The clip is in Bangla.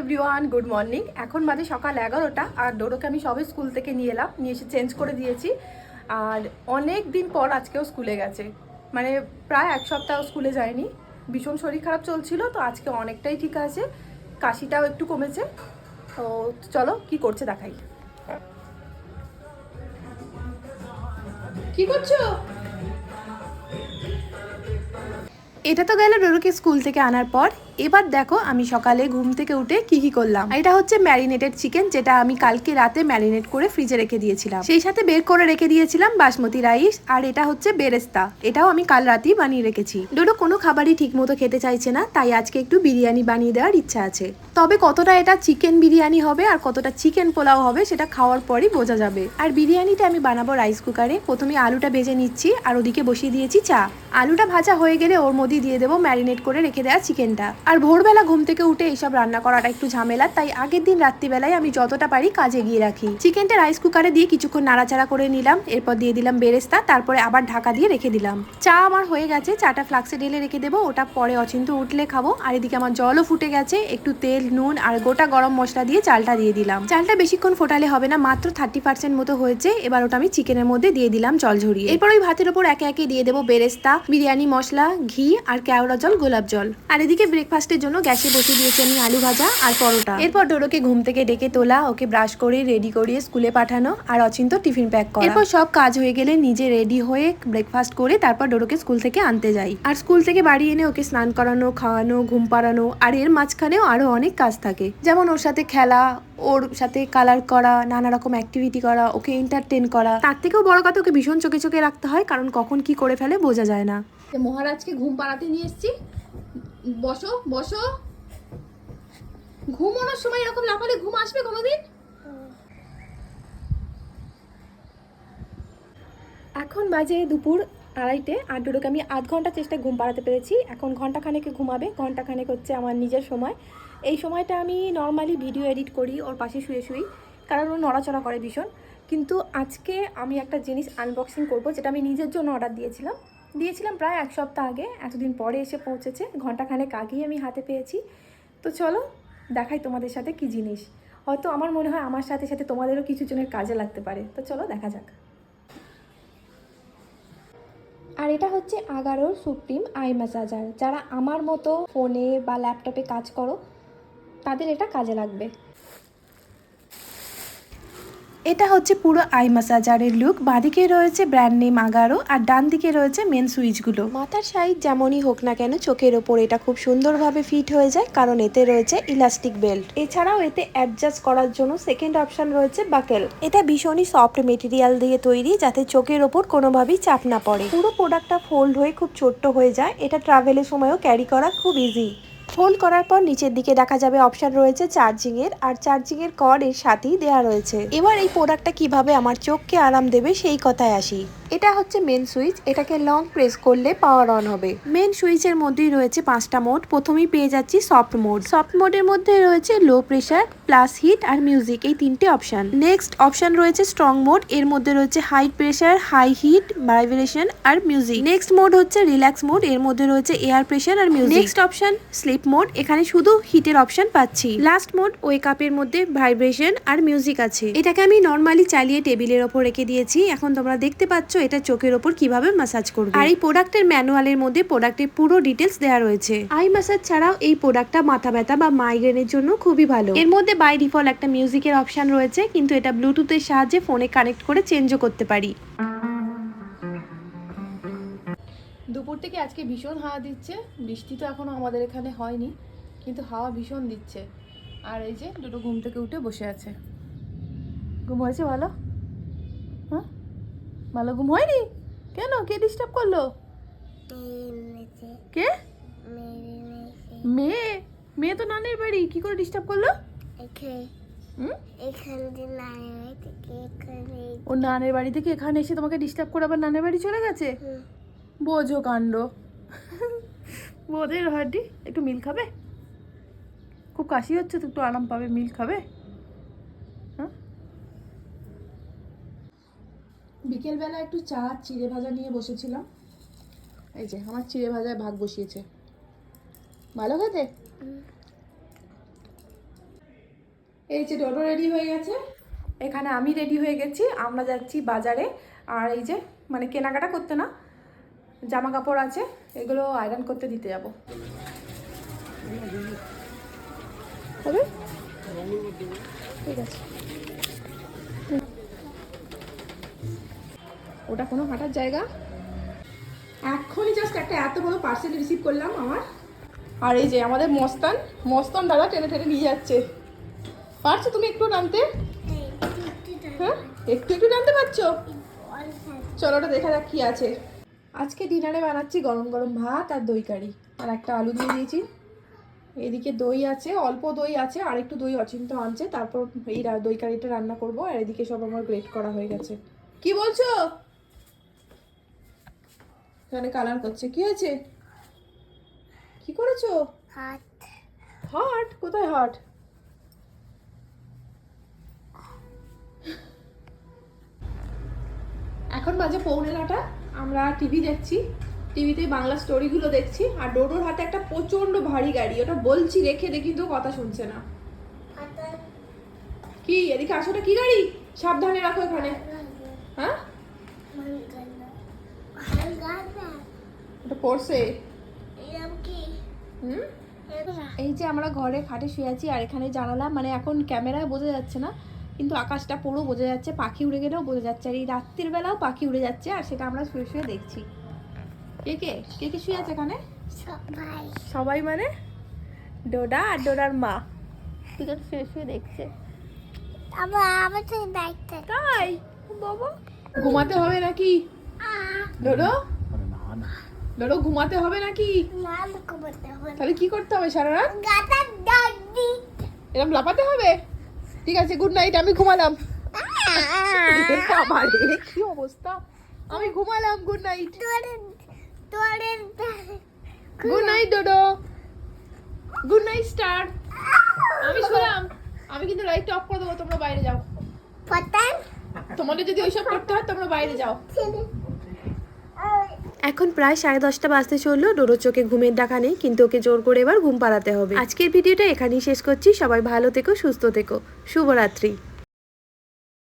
এভরিওয়ান গুড মর্নিং এখন বাজে সকাল এগারোটা আর ডোডোকে আমি সবে স্কুল থেকে নিয়ে এলাম নিয়ে এসে চেঞ্জ করে দিয়েছি। আর অনেক দিন পর আজকেও স্কুলে গেছে। মানে প্রায় এক সপ্তাহ স্কুলে যায়নি। ভীষণ শরীর খারাপ চলছিল তো আজকে অনেকটাই ঠিক আছে। কাশিটাও একটু কমেছে। তো চলো কি করছে দেখাই। কি করছ? এটা তো গেল ডোরোকে স্কুল থেকে আনার পর। এবার দেখো আমি সকালে ঘুম থেকে উঠে কি কি করলাম। এটা হচ্ছে ম্যারিনেটেড চিকেন যেটা আমি কালকে রাতে ম্যারিনেট করে ফ্রিজে রেখে দিয়েছিলাম। সেই সাথে বের করে রেখে দিয়েছিলাম বাসমতি রাইস আর এটা হচ্ছে বেরেস্তা। এটাও আমি কাল রাতেই বানিয়ে রেখেছি। ডোডো কোনো খাবারই ঠিক মতো খেতে চাইছে না, তাই আজকে একটু বিরিয়ানি বানিয়ে দেওয়ার ইচ্ছা আছে। তবে কতটা এটা চিকেন বিরিয়ানি হবে আর কতটা চিকেন পোলাও হবে, সেটা খাওয়ার পরই বোঝা যাবে। আর বিরিয়ানিটা আমি বানাবো রাইস কুকারে প্রথমে আলুটা ভেজে নিচ্ছি, আর ওদিকে বসিয়ে দিয়েছি চা। আলুটা ভাজা হয়ে গেলে ওর মধ্যে দিয়ে দেবো ম্যারিনেট করে রেখে দেওয়া চিকেনটা আর ভোরবেলা ঘুম থেকে উঠে এইসব রান্না করাটা একটু ঝামেলা, তাই আগের দিন রাত্রিবেলায় আমি যতটা পারি কাজে গিয়ে রাখি। চিকেনটা রাইস কুকারে দিয়ে কিছুক্ষণ নাড়াচাড়া করে নিলাম, এরপর দিয়ে দিলাম বেরেস্তা, তারপরে আবার ঢাকা দিয়ে রেখে দিলাম। চা আমার হয়ে গেছে, চাটা ফ্লাক্সে ঢেলে রেখে দেবো, ওটা পরে অচিন্ত উঠলে খাব। আর এদিকে আমার জলও ফুটে গেছে, একটু তেল, নুন আর গোটা গরম মশলা দিয়ে চালটা দিয়ে দিলাম। চালটা বেশিক্ষণ ফোটালে হবে না, মাত্র থার্টি পার্সেন্ট মতো হয়েছে, এবার ওটা আমি চিকেনের মধ্যে দিয়ে দিলাম জল ঝরিয়ে। এরপর ওই ভাতের ওপর একে একে দিয়ে দেবো বেরেস্তা, বিরিয়ানি মশলা, ঘি আর কেওড়া জল, গোলাপ জল। আর এদিকে ব্রেকফাস্টের জন্য গ্যাসে বসিয়ে দিয়েছি আমি আলু ভাজা আর পরোটা। এরপর ডোডোকে ঘুম থেকে ডেকে তোলা, ওকে ব্রাশ করে রেডি করিয়ে স্কুলে পাঠানো আর অচিন্ত টিফিন প্যাক করা। এরপর সব কাজ হয়ে গেলে নিজে রেডি হয়ে ব্রেকফাস্ট করে তারপর ডোডোকে স্কুল থেকে আনতে যাই। আর স্কুল থেকে বাড়ি এনে ওকে স্নান করানো, খাওয়ানো, ঘুম পাড়ানো আর এর মাঝখানেও আরও অনেক কাজ থাকে। যেমন ওর সাথে খেলা, ওর সাথে কালার করা, নানা রকম অ্যাক্টিভিটি করা, ওকে এন্টারটেন করা। তার থেকেও বড় কথা ওকে ভীষণ চোখে চোখে রাখতে হয়, কারণ কখন কি করে ফেলে বোঝা যায় না। মহারাজকে ঘুম পাড়াতে নিয়ে এসেছি। বসো বসো। ঘুমানোর সময় এরকম লাফালে ঘুম আসবে কোনোদিন? এখন বাজে দুপুর আড়াইটে। আর ডোডোকে আমি আধ ঘণ্টা চেষ্টায় ঘুম পাড়াতে পেরেছি। এখন ঘণ্টা খানেকে ঘুমাবে। ঘণ্টা খানেক হচ্ছে আমার নিজের সময়। এই সময়টা আমি নর্মালি ভিডিও এডিট করি, ওর পাশে শুয়ে শুই, কারণ ও নড়াচড়া করে ভীষণ। কিন্তু আজকে আমি একটা জিনিস আনবক্সিং করব, যেটা আমি নিজের জন্য অর্ডার দিয়েছিলাম। দিয়েছিলাম প্রায় এক সপ্তাহ আগে, এতদিন পরে এসে পৌঁছেছে ঘন্টাখানেক আগেই আমি হাতে পেয়েছি। তো চলো, দেখাই তোমাদের সাথে কি জিনিস। হয়তো আমার মনে হয় আমার সাথে সাথে তোমাদেরও কিছু জনের কাজে লাগতে পারে। তো চলো, দেখা যাক। আর এটা হচ্ছে আগারোর সুপ্রিম আই ম্যাসাজার যারা আমার মতো ফোনে বা ল্যাপটপে কাজ করো, তাদের এটা কাজে লাগবে। এটা হচ্ছে পুরো আই ম্যাসাজারের লুক বাঁদিকে রয়েছে ব্র্যান্ড নেম আগারো, আর ডান দিকে রয়েছে মেন সুইচগুলো মাথার সাইজ যেমনই হোক না কেন, চোখের ওপর এটা খুব সুন্দরভাবে ফিট হয়ে যায়, কারণ এতে রয়েছে ইলাস্টিক বেল্ট এছাড়াও এতে অ্যাডজাস্ট করার জন্য সেকেন্ড অপশন রয়েছে বাকেল এটা ভীষণই সফট মেটেরিয়াল দিয়ে তৈরি, যাতে চোখের ওপর কোনোভাবেই চাপ না পড়ে। পুরো প্রোডাক্টটা ফোল্ড হয়ে খুব ছোট্ট হয়ে যায়। এটা ট্রাভেলের সময়ও ক্যারি করা খুব ইজি ফোল্ড করার পর নিচের দিকে দেখা যাবে অপশন রয়েছে চার্জিং এর আর চার্জিং এর কর্ড এর সাথেই দেওয়া রয়েছে। এবার এই প্রোডাক্টটা কীভাবে আমার চোখকে আরাম দেবে সেই কথায় আসি। এটা হচ্ছে মেন সুইচ এটাকে লং প্রেস করলে পাওয়ার অন হবে। মেন সুইচের মধ্যেই রয়েছে পাঁচটা মোড প্রথমেই পেয়ে যাচ্ছি সফট মোড সফট মোডের মধ্যে রয়েছে লো প্রেসার প্লাস হিট আর মিউজিক এই তিনটে অপশন নেক্সট অপশন রয়েছে স্ট্রং মোড এর মধ্যে রয়েছে high pressure high heat vibration আর মিউজিক নেক্সট মোড হচ্ছে রিল্যাক্স মোড এর মধ্যে রয়েছে এয়ার প্রেসার আর music next option sleep mode এখানে শুধু হিটের অপশন পাচ্ছি। লাস্ট মোড ওয়েক আপের মধ্যে ভাইব্রেশন আর মিউজিক আছে। এটাকে আমি নর্মালি চালিয়ে টেবিলের ওপর রেখে দিয়েছি। এখন তোমরা দেখতে পাচ্ছ এটা চোখের ওপর কীভাবে ম্যাসাজ করবে? আর এই প্রোডাক্টের ম্যানুয়ালের মধ্যে প্রোডাক্টের পুরো ডিটেলস দেওয়া রয়েছে। আই ম্যাসাজ ছাড়াও এই প্রোডাক্টটা মাথা ব্যথা বা মাইগ্রেনের জন্য খুবই ভালো। এর মধ্যে বাই ডিফল্ট একটা মিউজিকের অপশন রয়েছে কিন্তু এটা ব্লুটুথের সাহায্যে ফোনে কানেক্ট করে চেঞ্জও করতে পারি। দুপুর থেকে আজকে ভীষণ হাওয়া দিচ্ছে বৃষ্টি তো এখনও আমাদের এখানে হয়নি কিন্তু হাওয়া ভীষণ দিচ্ছে। আর এই যে দুটো ঘুম থেকে উঠে বসে আছে। ঘুম হয়েছে ভালো? ভালো ঘুম হয়নি? কেন? কে ডিস্টার্ব করল? কে? মেয়ে? মেয়ে তো নানের বাড়ি। কি করে ডিস্টার্ব করল? ও নানের বাড়ি থেকে এখানে এসে তোমাকে ডিস্টার্ব করে আবার নানের বাড়ি চলে গেছে? বোঝো কাণ্ড। বোধের হাড্ডি। একটু মিল খাবে? খুব কাশি হচ্ছে তো, একটু আরাম পাবে, মিল খাবে? বিকেলবেলা একটু চা চিড়ে ভাজা নিয়ে বসেছিলাম। এই যে আমার চিড়ে ভাজায় ভাগ বসিয়েছে। ভালো খেতে? এই যে ডোডো রেডি হয়ে গেছে। এখানে আমি রেডি হয়ে গেছি আমরা যাচ্ছি বাজারে। আর এই যে মানে কেনাকাটা করতে না জামা কাপড় আছে এগুলো আয়রন করতে দিতে যাব। হবে? ঠিক আছে। ওটা কোনো হাঁটার জায়গা? এখনই জাস্ট একটা এত বড় পার্সেল রিসিভ করলাম আমার। আর এই যে আমাদের মস্তান মস্তান দাদা টেনে টেনে নিয়ে যাচ্ছে। পারছ তুমি একটু নামতে হ্যাঁ? একটু একটু নামতে পারছ? চলো ওটা দেখা যাক কি আছে। আজকে ডিনারে বানাচ্ছি গরম গরম ভাত আর দই কারি। আর একটা আলু দিয়ে দিয়েছি। এদিকে দই আছে, অল্প দই আছে, আর একটু দই অচিন্ত আনছে। তারপর এই দই কারিটা রান্না করব, আর এদিকে সব আমার গ্রেট করা হয়ে গেছে। কি বলছো? এখানে কালার করছে। কি হয়েছে? কি করেছ? হার্ট কোথায় হার্ট এখন বাজে পৌনে নটা। আমরা টিভি দেখছি। টিভিতে বাংলা স্টোরিগুলো দেখছি। আর ডোডোর হাতে একটা প্রচণ্ড ভারী গাড়ি। ওটা বলছি রেখে দেখি তো কথা শুনছে না। কি? এদিকে আসোটা কি গাড়ি? সাবধানে রাখো এখানে। হ্যাঁ? ওটা পড়ছে। এরম কি? হুম? এই যে আমরা ঘরে খাটে শুয়ে আছি আর এখানে জানালা মানে এখন ক্যামেরায় বোঝা যাচ্ছে না কিন্তু আকাশটা পুরো বোঝা যাচ্ছে পাখি উড়ে গেলেও বোঝা যাচ্ছে আর এই রাত্রির বেলাও পাখি উড়ে যাচ্ছে আর সেটা আমরা শুয়ে শুয়ে দেখছি। কে কে? কে কে শুয়ে আছে এখানে? সবাই। সবাই মানে? ডোডা আর ডোডার মা। দুজন শুয়ে শুয়ে দেখছে। তো তাই? বাবা ঘুমাতে হবে নাকি? ডোডো? ডোডো ঘুমাতে হবে নাকি? তাহলে কি করতে হবে সারা রাত? এরকম লাপাতে হবে? ঠিক আছে গুড নাইট আমি ঘুমালাম। বাবা রে কি অবস্থা? আমি ঘুমালাম গুড নাইট গুড নাইট ডোডো গুড নাইট স্টার আমি শুলাম। আমি কিন্তু লাইটটা অফ করে দেবো তোমরা বাইরে যাও। তোমাদের যদি ওইসব করতে হয় তোমরা বাইরে যাও। এখন প্রায় সাড়ে দশটা বাজতে চলল। ডোরোর চোখে ঘুমের ডাকা নেই, কিন্তু ওকে জোর করে এবার ঘুম পাড়াতে হবে। আজকের ভিডিওটা এখানেই শেষ করছি। সবাই ভালো থেকো, সুস্থ থেকো। শুভরাত্রি।